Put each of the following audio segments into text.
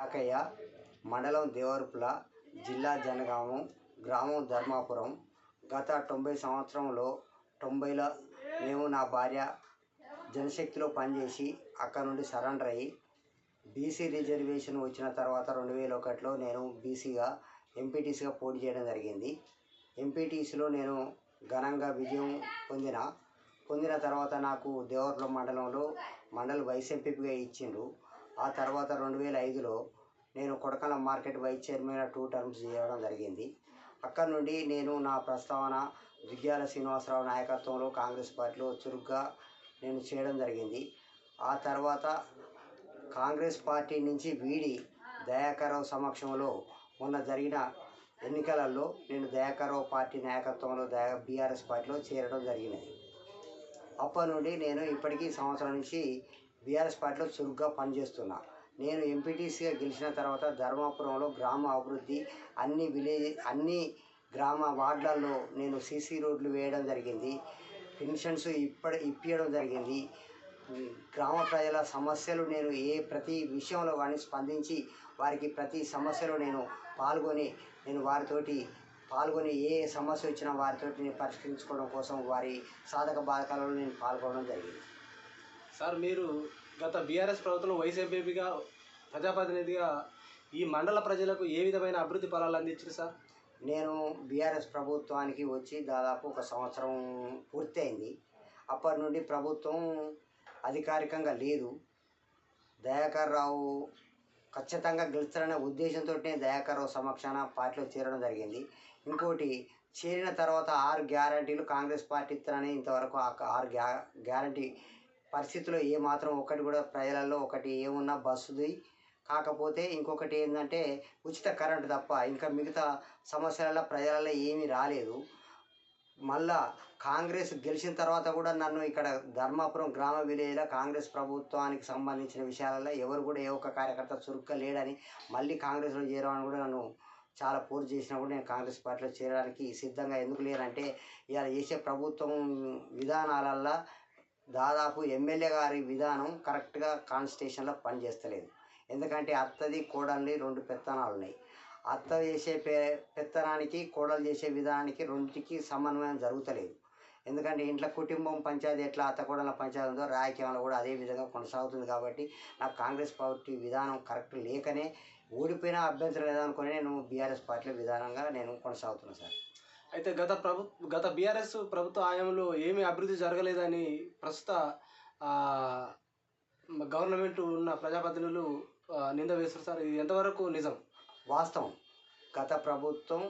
కాకయ్య మండలం దేవరపుల జిల్లా జనగామం గ్రామం ధర్మాపురం. గత తొంభై సంవత్సరంలో తొంభైలో మేము నా భార్య జనశక్తిలో పనిచేసి అక్కడ నుండి సరెండర్ అయ్యి బీసీ రిజర్వేషన్ వచ్చిన తర్వాత రెండు వేల ఒకటిలో నేను బీసీగా ఎంపీటీసీగా పోటీ చేయడం జరిగింది. ఎంపీటీసీలో నేను ఘనంగా విజయం పొందిన పొందిన తర్వాత నాకు దేవర్ల మండలంలో మండల వైస్ ఎంపీగా ఇచ్చిండు ఆ తర్వాత రెండు వేల ఐదులో నేను కొడకల market vice chairman two terms చేయడం జరిగింది. అక్కడ నుండి నేను నా ప్రస్తావన దుగ్గ్యాల శ్రీనివాసరావు నాయకత్వంలో కాంగ్రెస్ పార్టీలో చురుగ్గా నేను చేయడం జరిగింది. ఆ తర్వాత కాంగ్రెస్ పార్టీ నుంచి వీడి దయాకర్రావు సమక్షంలో మొన్న జరిగిన ఎన్నికలలో నేను దయాకర్రావు పార్టీ నాయకత్వంలో దయా బీఆర్ఎస్ పార్టీలో చేరడం జరిగినది. అప్పటి నుండి నేను ఇప్పటికీ సంవత్సరం నుంచి బీఆర్ఎస్ పార్టీలో చురుగ్గా పనిచేస్తున్నా. నేను ఎంపీటీసీగా గెలిచిన తర్వాత ధర్మాపురంలో గ్రామ అభివృద్ధి అన్ని విలేజ్ అన్ని గ్రామ వార్డులలో నేను సీసీ రోడ్లు వేయడం జరిగింది. పెన్షన్స్ ఇప్పటి ఇప్పించడం జరిగింది. గ్రామ ప్రజల సమస్యలు నేను ఏ ప్రతి విషయంలో వారిని స్పందించి వారికి ప్రతి సమస్యలో నేను పాల్గొని నేను వారితోటి పాల్గొని ఏ సమస్య వచ్చినా వారితోటి నేను పరిష్కరించుకోవడం కోసం వారి సాధక బాధకాలలో నేను పాల్గొనడం జరిగింది. సార్ మీరు గత బీఆర్ఎస్ ప్రభుత్వంలో వైస్ ఎంపీగా ప్రజాప్రతినిధిగా ఈ మండల ప్రజలకు ఏ విధమైన అభివృద్ధి ఫలాలు అందించారు సార్? నేను బీఆర్ఎస్ ప్రభుత్వానికి వచ్చి దాదాపు ఒక సంవత్సరం పూర్తయింది. అప్పటి నుండి ప్రభుత్వం అధికారికంగా లేదు. దయాకర్ రావు ఖచ్చితంగా గెలుస్తారనే ఉద్దేశంతో దయాకర్ రావు సమక్షాన పార్టీలో చేరడం జరిగింది. ఇంకోటి చేరిన తర్వాత ఆరు గ్యారంటీలు కాంగ్రెస్ పార్టీ ఇస్తారని ఇంతవరకు ఆ ఆరు గ్యా గ్యారంటీ పరిస్థితిలో ఏ మాత్రం ఒకటి కూడా ప్రజలలో ఒకటి ఏమున్నా బస్సుది. కాకపోతే ఇంకొకటి ఏంటంటే ఉచిత కరెంటు తప్ప ఇంకా మిగతా సమస్యలలో ప్రజలలో ఏమీ రాలేదు. మళ్ళా కాంగ్రెస్ గెలిచిన తర్వాత కూడా నన్ను ఇక్కడ ధర్మాపురం గ్రామ విలేజ్లో కాంగ్రెస్ ప్రభుత్వానికి సంబంధించిన విషయాలలో ఎవరు కూడా ఏ ఒక్క కార్యకర్త చురుగ్గా లేడని మళ్ళీ కాంగ్రెస్లో చేరమని కూడా నన్ను చాలా పోరు చేసినా కూడా నేను కాంగ్రెస్ పార్టీలో చేరడానికి సిద్ధంగా ఎందుకు లేనంటే ఇలా చేసే ప్రభుత్వం విధానాలల్లో దాదాపు ఎమ్మెల్యే గారి విధానం కరెక్ట్గా కాన్స్టిట్యూషన్లో పనిచేస్తలేదు. ఎందుకంటే అత్తది కోడల్ని రెండు పెత్తనాలు ఉన్నాయి. అత్త చేసే పె పెత్తనానికి కోడలు చేసే విధానానికి రెండింటికి సమన్వయం జరుగుతలేదు. ఎందుకంటే ఇంట్లో కుటుంబం పంచాయతీ ఎట్లా అత్త కోడల పంచాయతీ ఉందో రాజకీయంలో కూడా అదే విధంగా కొనసాగుతుంది కాబట్టి నాకు కాంగ్రెస్ పార్టీ విధానం కరెక్ట్ లేకనే ఓడిపోయినా అభ్యంతరం లేదనుకుని నేను బీఆర్ఎస్ పార్టీ విధానంగా నేను కొనసాగుతున్నాను సార్. అయితే గత ప్రభు గత బీఆర్ఎస్ ప్రభుత్వ హయాంలో ఏమీ అభివృద్ధి జరగలేదని ప్రస్తుత గవర్నమెంట్ ఉన్న ప్రజాప్రతినిధులు నింద వేస్తారు సార్ ఇది ఎంతవరకు నిజం? వాస్తవం. గత ప్రభుత్వం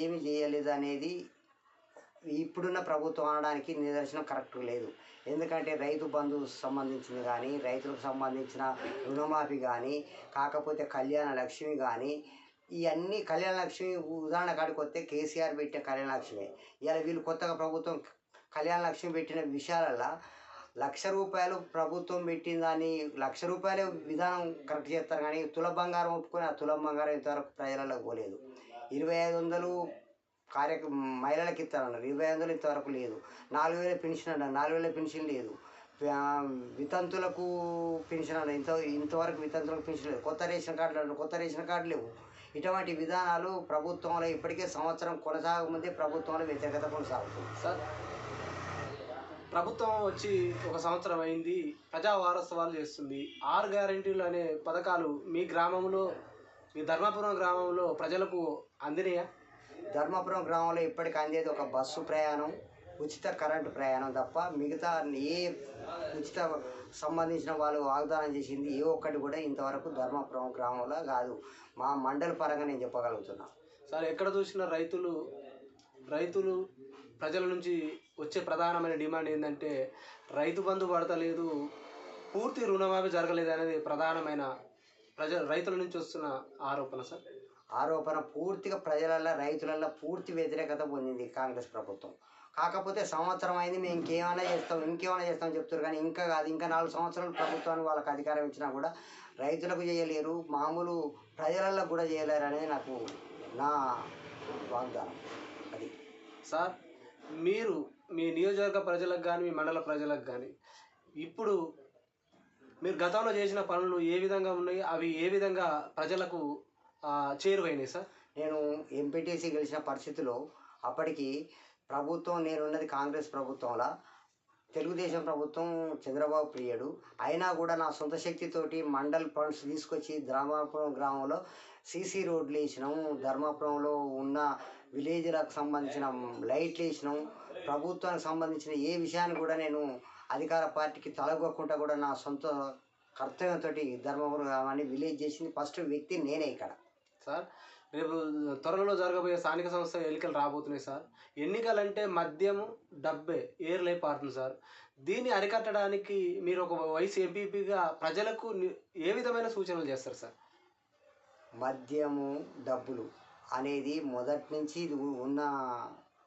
ఏమి చేయలేదు అనేది ఇప్పుడున్న ప్రభుత్వం అనడానికి నిదర్శనం కరెక్ట్ లేదు. ఎందుకంటే రైతు బంధు సంబంధించింది కానీ రైతులకు సంబంధించిన రుణమాఫీ కానీ కాకపోతే కళ్యాణ లక్ష్మి కానీ ఇవన్నీ కళ్యాణ లక్ష్మి ఉదాహరణ కాడికి వస్తే కేసీఆర్ పెట్టిన కళ్యాణ లక్ష్మి ఇలా వీళ్ళు కొత్తగా ప్రభుత్వం కళ్యాణ లక్ష్మి పెట్టిన విషయాలలో లక్ష రూపాయలు ప్రభుత్వం పెట్టిన దాన్ని లక్ష రూపాయలే విధానం కరెక్ట్ చేస్తారు కానీ తుల బంగారం ఒప్పుకొని ఆ తుల బంగారం ఇంతవరకు ప్రజలకు పోలేదు. ఇరవై ఐదు వందలు కార్య మహిళలకు ఇస్తారన్నారు ఇరవై ఐదు వందలు ఇంతవరకు లేదు. నాలుగు వేల పెన్షన్ అన్నారు. నాలుగు వేల పెన్షన్ లేదు. వితంతులకు పెన్షన్ అన్నారు. ఇంత ఇంతవరకు వితంతులకు పెన్షన్ లేదు. కొత్త రేషన్ కార్డులు అన్నారు. కొత్త రేషన్ కార్డు లేవు. ఇటువంటి విధానాలు ప్రభుత్వంలో ఇప్పటికే సంవత్సరం కొనసాగముందే ప్రభుత్వంలో వ్యతిరేకత కొనసాగుతుంది. సార్ ప్రభుత్వం వచ్చి ఒక సంవత్సరం అయింది ప్రజా వారోత్సవాలు చేస్తుంది. ఆరు గ్యారెంటీలు అనే పథకాలు మీ గ్రామంలో మీ ధర్మాపురం గ్రామంలో ప్రజలకు అందినాయా? ధర్మపురం గ్రామంలో ఇప్పటికి అందేది ఒక బస్సు ప్రయాణం ఉచిత కరెంటు ప్రయాణం తప్ప మిగతా ఏ ఉచిత సంబంధించిన వాళ్ళు వాగ్దానం చేసింది ఏ ఒక్కటి కూడా ఇంతవరకు ధర్మపురం గ్రామంలో కాదు. మా మండల పరంగా నేను చెప్పగలుగుతున్నా. సార్ ఎక్కడ చూసినా రైతులు రైతులు ప్రజల నుంచి వచ్చే ప్రధానమైన డిమాండ్ ఏంటంటే రైతు బంధు పడతలేదు పూర్తి రుణమాఫీ జరగలేదు అనేది ప్రధానమైన ప్రజ రైతుల నుంచి వస్తున్న ఆరోపణ సార్. ఆరోపణ పూర్తిగా ప్రజలల్లో రైతులల్లో పూర్తి వ్యతిరేకత పొందింది కాంగ్రెస్ ప్రభుత్వం. కాకపోతే సంవత్సరం అయింది మేము ఇంకేమైనా చేస్తాం ఇంకేమైనా చేస్తాం చెప్తారు కానీ ఇంకా కాదు ఇంకా నాలుగు సంవత్సరాలు ప్రభుత్వానికి వాళ్ళకి అధికారం ఇచ్చినా కూడా రైతులకు చేయలేరు మామూలు ప్రజలలో కూడా చేయలేరు అనేది నాకు నా వాగ్దానం. అది. సార్ మీరు మీ నియోజకవర్గ ప్రజలకు కానీ మీ మండల ప్రజలకు కానీ ఇప్పుడు మీరు గతంలో చేసిన పనులు ఏ విధంగా ఉన్నాయి? అవి ఏ విధంగా ప్రజలకు చేరువైనాయి సార్? నేను ఎంపీటీసీ గెలిచిన పరిస్థితిలో అప్పటికి ప్రభుత్వం నేనున్నది కాంగ్రెస్ ప్రభుత్వంలా. తెలుగుదేశం ప్రభుత్వం చంద్రబాబు ప్రియుడు. అయినా కూడా నా సొంత శక్తితోటి మండల్ ఫండ్స్ తీసుకొచ్చి ధర్మాపురం గ్రామంలో సీసీ రోడ్లు వేసినాము ధర్మాపురంలో ఉన్న విలేజ్లకు సంబంధించిన లైట్లు వేసినాం. ప్రభుత్వానికి సంబంధించిన ఏ విషయాన్ని కూడా నేను అధికార పార్టీకి తలగొక్కకుండా కూడా నా సొంత కర్తవ్యంతో ధర్మపురం గ్రామాన్ని విలేజ్ చేసింది ఫస్ట్ వ్యక్తి నేనే ఇక్కడ. సార్ రేపు త్వరలో జరగబోయే స్థానిక సంస్థ ఎన్నికలు రాబోతున్నాయి సార్. ఎన్నికలంటే మద్యము డబ్బే ఏర్లై పారుతుంది సార్. దీన్ని అరికట్టడానికి మీరు ఒక వయసు ఎంపీపీగా ప్రజలకు ఏ విధమైన సూచనలు చేస్తారు సార్? మద్యము డబ్బులు అనేది మొదటి నుంచి ఇది ఉన్న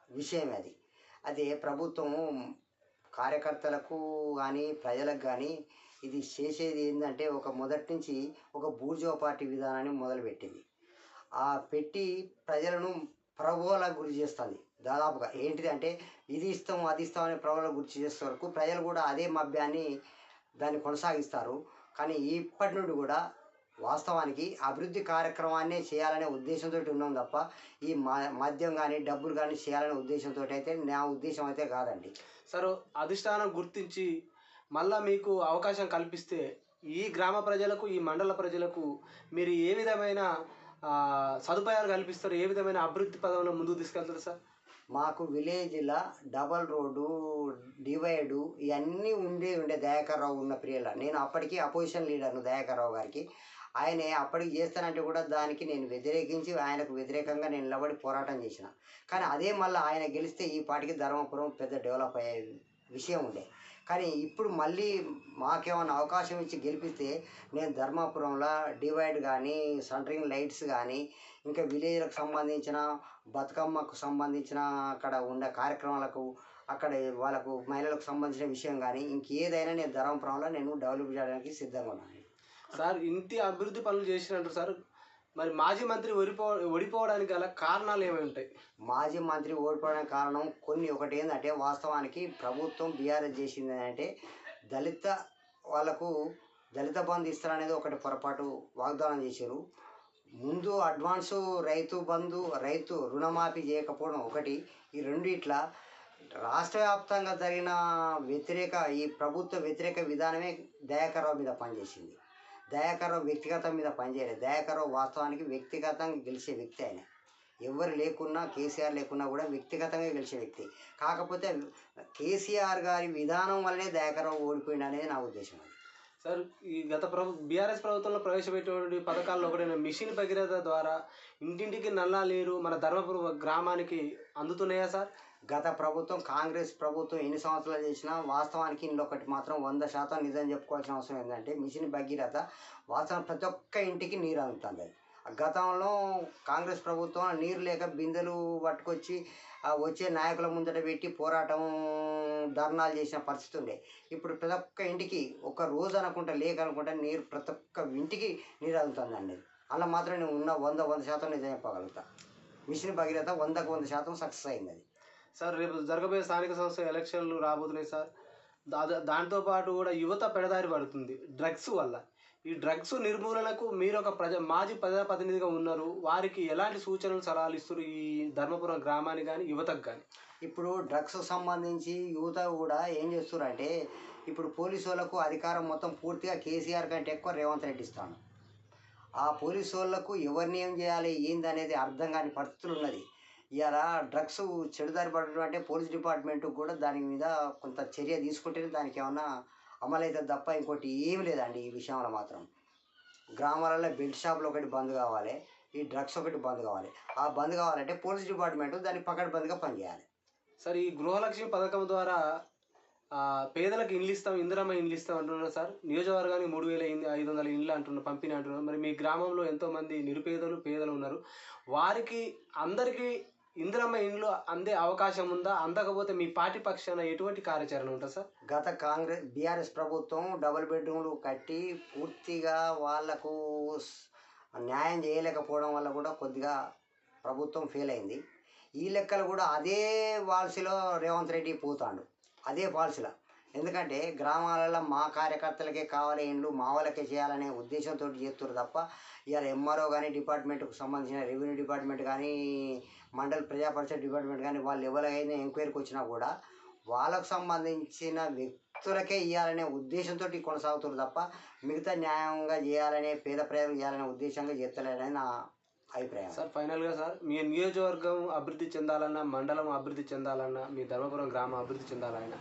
విషయం అది. అదే ప్రభుత్వము కార్యకర్తలకు కానీ ప్రజలకు కానీ ఇది చేసేది ఏంటంటే ఒక మొదటి నుంచి ఒక బూర్జో పార్టీ విధానాన్ని మొదలుపెట్టింది. ఆ పెట్టి ప్రజలను ప్రబోలకు గురి చేస్తుంది. దాదాపుగా ఏంటిది అంటే ఇది ఇస్తాం అది ఇస్తాం అనే ప్రబోలకు గురి చేసే వరకు ప్రజలు కూడా అదే మభ్యాన్ని దాన్ని కొనసాగిస్తారు. కానీ ఇప్పటి నుండి కూడా వాస్తవానికి అభివృద్ధి కార్యక్రమాన్ని చేయాలనే ఉద్దేశంతో ఉన్నాం తప్ప ఈ మద్యం కానీ డబ్బులు కానీ చేయాలనే ఉద్దేశంతో అయితే నా ఉద్దేశం అయితే కాదండి. సార్ అధిష్టానం గుర్తించి మళ్ళా మీకు అవకాశం కల్పిస్తే ఈ గ్రామ ప్రజలకు ఈ మండల ప్రజలకు మీరు ఏ విధమైన సదుపాయాలు కల్పిస్తారు. ఏ విధమైన అభివృద్ధి పదంలో ముందుకు తీసుకెళ్తారు సార్? మాకు విలేజ్లో డబల్ రోడ్డు డివైడు ఇవన్నీ ఉండే ఉండే దయాకర్రావు ఉన్న ప్రియుల. నేను అప్పటికి అపోజిషన్ లీడర్ను దయాకర్రావు గారికి. ఆయనే అప్పటికి చేస్తానంటే కూడా దానికి నేను వ్యతిరేకించి ఆయనకు వ్యతిరేకంగా నేను నిలబడి పోరాటం చేసిన. కానీ అదే మళ్ళీ ఆయన గెలిస్తే ఈ పాటికి ధర్మపురం పెద్ద డెవలప్ అయ్యే విషయం ఉండే. కానీ ఇప్పుడు మళ్ళీ మాకేమైనా అవకాశం ఇచ్చి గెలిపిస్తే నేను ధర్మాపురంలో డివైడ్ కానీ సెంటరింగ్ లైట్స్ కానీ ఇంకా విలేజ్లకు సంబంధించిన బతుకమ్మకు సంబంధించిన అక్కడ ఉండే కార్యక్రమాలకు అక్కడ వాళ్ళకు మహిళలకు సంబంధించిన విషయం కానీ ఇంకేదైనా నేను ధర్మపురంలో నేను డెవలప్ చేయడానికి సిద్ధంగా ఉన్నాను. సార్ ఇంటి అభివృద్ధి పనులు చేసినట్టు సార్ మరి మాజీ మంత్రి ఓడిపో ఓడిపోవడానికి గల కారణాలు ఏమై ఉంటాయి? మాజీ మంత్రి ఓడిపోవడానికి కారణం కొన్ని. ఒకటి ఏంటంటే వాస్తవానికి ప్రభుత్వం బీఆర్ఎస్ చేసింది అంటే దళిత వాళ్ళకు దళిత బంధు ఇస్తారనేది ఒకటి పొరపాటు వాగ్దానం చేశారు. ముందు అడ్వాన్సు రైతు బంధు రైతు రుణమాఫీ చేయకపోవడం ఒకటి. ఈ రెండు ఇట్లా రాష్ట్ర వ్యాప్తంగా జరిగిన వ్యతిరేక ఈ ప్రభుత్వ వ్యతిరేక విధానమే దయాకరావు మీద పనిచేసింది. దయాకర్రావు వ్యక్తిగతం మీద పనిచేయలేదు. దయాకర్రావు వాస్తవానికి వ్యక్తిగతంగా గెలిచే వ్యక్తి ఆయన. ఎవరు లేకున్నా కేసీఆర్ లేకున్నా కూడా వ్యక్తిగతంగా గెలిచే వ్యక్తి. కాకపోతే కేసీఆర్ గారి విధానం వల్లనే దయాకరావు ఓడిపోయింది అనేది నా ఉద్దేశం అది. సార్ ఈ గత ప్రభు బీఆర్ఎస్ ప్రభుత్వంలో ప్రవేశపెట్టినటువంటి పథకాల్లో ఒకటైన మిషన్ భగీరథ ద్వారా ఇంటింటికి నల్లా లేరు మన ధర్మపురం గ్రామానికి అందుతున్నాయా సార్? గత ప్రభుత్వం కాంగ్రెస్ ప్రభుత్వం ఎన్ని సంవత్సరాలు చేసినా వాస్తవానికి ఇందులో ఒకటి మాత్రం వంద శాతం నిజం చెప్పుకోవాల్సిన అవసరం ఏంటంటే మిషన్ భగీరథ వాస్తవం ప్రతి ఒక్క ఇంటికి నీరు అందుతుంది. ఆ గతంలో కాంగ్రెస్ ప్రభుత్వం నీరు లేక బిందెలు పట్టుకొచ్చి వచ్చే నాయకుల ముందట పెట్టి పోరాటం ధర్నాలు చేసిన పరిస్థితి ఉండే. ఇప్పుడు ప్రతి ఒక్క ఇంటికి ఒక రోజు అనుకుంటా లేక అనుకుంటా నీరు ప్రతి ఒక్క ఇంటికి నీరు అందుతుందండి. అలా మాత్రం నేను ఉన్న వంద వంద శాతం నిజం చెప్పగలుగుతా. మిషన్ భగీరథ వందకు వంద శాతం సక్సెస్ అయింది అది. సార్ రేపు జరగబోయే స్థానిక సంస్థ ఎలక్షన్లు రాబోతున్నాయి సార్. దా దాంతో పాటు కూడా యువత పెడదారి పడుతుంది డ్రగ్స్ వల్ల. ఈ డ్రగ్స్ నిర్మూలనకు మీరు ఒక ప్రజ మాజీ ప్రజాప్రతినిధిగా ఉన్నారు. వారికి ఎలాంటి సూచనలు సలహాలు ఇస్తారు ఈ ధర్మపురం గ్రామానికి కానీ యువతకు కానీ ఇప్పుడు డ్రగ్స్ సంబంధించి యువత కూడా ఏం చేస్తున్నారంటే ఇప్పుడు పోలీసు వాళ్ళకు అధికారం మొత్తం పూర్తిగా కేసీఆర్ కంటే ఎక్కువ రేవంత్ రెడ్డి ఇస్తాను ఆ పోలీసు వాళ్ళకు ఎవరిని ఏం చేయాలి ఏంది అనేది అర్థం కాని పరిస్థితులు ఉన్నది. ఇవాళ డ్రగ్స్ చెడుదారి పడినటువంటి అంటే పోలీస్ డిపార్ట్మెంట్ కూడా దాని మీద కొంత చర్య తీసుకుంటేనే దానికి ఏమన్నా అమలైతే తప్ప ఇంకోటి ఏమి లేదండి ఈ విషయంలో మాత్రం. గ్రామాలలో బెల్ట్ షాపులు ఒకటి బంద్ కావాలి ఈ డ్రగ్స్ ఒకటి బంద్ కావాలి. ఆ బంద్ కావాలంటే పోలీస్ డిపార్ట్మెంట్ దాన్ని పకడ్బందీగా పనిచేయాలి. సార్ ఈ గృహలక్ష్మి పథకం ద్వారా పేదలకు ఇండ్లు ఇస్తాం ఇందిరమ్మ ఇండ్లు ఇస్తాం అంటున్నారు సార్. నియోజకవర్గానికి మూడు వేల ఐదు వందల ఇండ్లు అంటున్నారు పంపిణీ అంటున్నారు. మరి మీ గ్రామంలో ఎంతోమంది నిరుపేదలు పేదలు ఉన్నారు. వారికి అందరికీ ఇందిరమ్మ ఇండ్లు అందే అవకాశం ఉందా? అందకపోతే మీ పార్టీ పక్షాన ఎటువంటి కార్యాచరణ ఉంటుంది సార్? గత కాంగ్రెస్ బీఆర్ఎస్ ప్రభుత్వం డబుల్ బెడ్రూమ్లు కట్టి పూర్తిగా వాళ్ళకు న్యాయం చేయలేకపోవడం వల్ల కూడా కొద్దిగా ప్రభుత్వం ఫెయిల్ అయింది. ఈ లెక్కలు కూడా అదే పాలసీలో రేవంత్ రెడ్డి పోతాడు. అదే పాలసీలో. ఎందుకంటే గ్రామాలలో మా కార్యకర్తలకే కావాలి ఇండ్లు మా వాళ్ళకే చేయాలనే ఉద్దేశంతో చేస్తారు తప్ప ఇవాళ ఎంఆర్ఓ కానీ డిపార్ట్మెంట్కు సంబంధించిన రెవెన్యూ డిపార్ట్మెంట్ కానీ మండల ప్రజాపరిషత్ డిపార్ట్మెంట్ కానీ వాళ్ళు ఎవరైనా ఎంక్వైరీకి వచ్చినా కూడా వాళ్ళకు సంబంధించిన వ్యక్తులకే ఇవ్వాలనే ఉద్దేశంతో కొనసాగుతారు తప్ప మిగతా న్యాయంగా చేయాలనే పేద ప్రజలు చేయాలనే ఉద్దేశంగా చేస్తలేరని నా అభిప్రాయం. సార్ ఫైనల్గా సార్ మీ నియోజకవర్గం అభివృద్ధి చెందాలన్నా మండలం అభివృద్ధి చెందాలన్నా మీ ధర్మపురం గ్రామం అభివృద్ధి చెందాలన్నా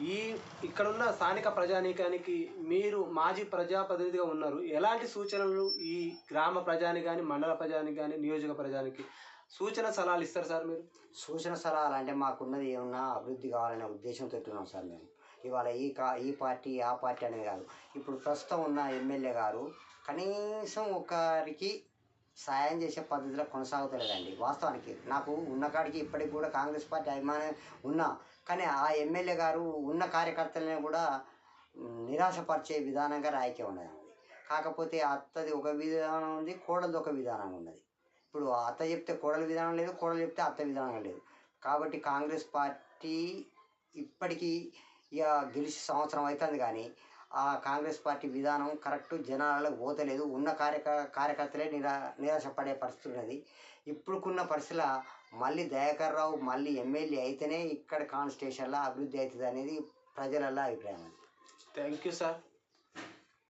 ఈ ఇక్కడున్న స్థానిక ప్రజానీకానికి మీరు మాజీ ప్రజాప్రతినిధిగా ఉన్నారు. ఎలాంటి సూచనలు ఈ గ్రామ ప్రజాని కానీ మండల ప్రజానికి కానీ నియోజక ప్రజానికి సూచన సలహాలు ఇస్తారు సార్ మీరు? సూచన సలహాలు అంటే మాకున్నది ఏమన్నా అభివృద్ధి కావాలనే ఉద్దేశంతో ఉన్నాం సార్ మేము. ఇవాళ ఈ కా ఈ పార్టీ ఆ పార్టీ అనేది కాదు. ఇప్పుడు ప్రస్తుతం ఉన్న ఎమ్మెల్యే గారు కనీసం ఒకరికి సాయం చేసే పద్ధతిలో కొనసాగుతలేదండి. వాస్తవానికి నాకు ఉన్న కాడికి ఇప్పటికి కూడా కాంగ్రెస్ పార్టీ అభిమానం ఉన్నా కానీ ఆ ఎమ్మెల్యే గారు ఉన్న కార్యకర్తలని కూడా నిరాశపరిచే విధానంగా రాయకే ఉన్నది కాకపోతే అత్తది ఒక విధానం ఉంది కోడలది ఒక విధానం ఉన్నది. ఇప్పుడు అత్త చెప్తే కోడల విధానం లేదు కోడలు చెప్తే అత్త విధానం లేదు. కాబట్టి కాంగ్రెస్ పార్టీ ఇప్పటికీ ఇక గెలిచి సంవత్సరం అవుతుంది కానీ ఆ కాంగ్రెస్ పార్టీ విధానం కరెక్ట్ జనాలకు పోతలేదు. ఉన్న కార్యక కార్యకర్తలే నిరా నిరాశపడే పరిస్థితి ఉన్నది. ఇప్పుడుకున్న పరిస్థితుల మళ్ళీ దయాకర్ రావు మళ్ళీ ఎమ్మెల్యే అయితేనే ఇక్కడ కాన్స్టిట్యూషన్లో అభివృద్ధి అవుతుంది అనేది ప్రజలలో అభిప్రాయం. Thank you sir.